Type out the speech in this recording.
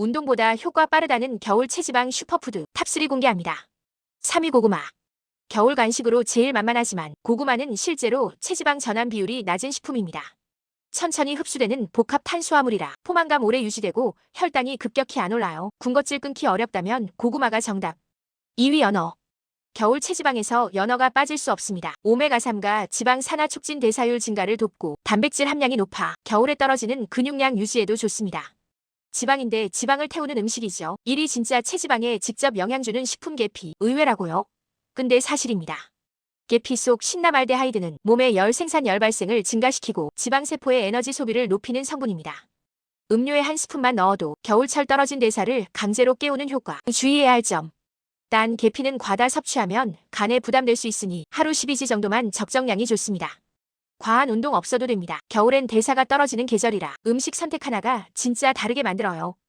운동보다 효과 빠르다는 겨울 체지방 슈퍼푸드 탑3 공개합니다. 3위 고구마. 겨울 간식으로 제일 만만하지만 고구마는 실제로 체지방 전환 비율이 낮은 식품입니다. 천천히 흡수되는 복합 탄수화물이라 포만감 오래 유지되고 혈당이 급격히 안 올라요. 군것질 끊기 어렵다면 고구마가 정답. 2위 연어. 겨울 체지방에서 연어가 빠질 수 없습니다. 오메가3가 지방 산화 촉진 대사율 증가를 돕고 단백질 함량이 높아 겨울에 떨어지는 근육량 유지에도 좋습니다. 지방인데 지방을 태우는 음식이죠. 1위 진짜 체지방에 직접 영향 주는 식품 계피. 의외라고요? 근데 사실입니다. 계피 속 신나말데하이드는 몸의 열 생산 열 발생을 증가시키고 지방세포의 에너지 소비를 높이는 성분입니다. 음료에 한 스푼만 넣어도 겨울철 떨어진 대사를 강제로 깨우는 효과. 주의해야 할 점. 단 계피는 과다 섭취하면 간에 부담될 수 있으니 하루 12지 정도만 적정량이 좋습니다. 과한 운동 없어도 됩니다. 겨울엔 대사가 떨어지는 계절이라 음식 선택 하나가 진짜 다르게 만들어요.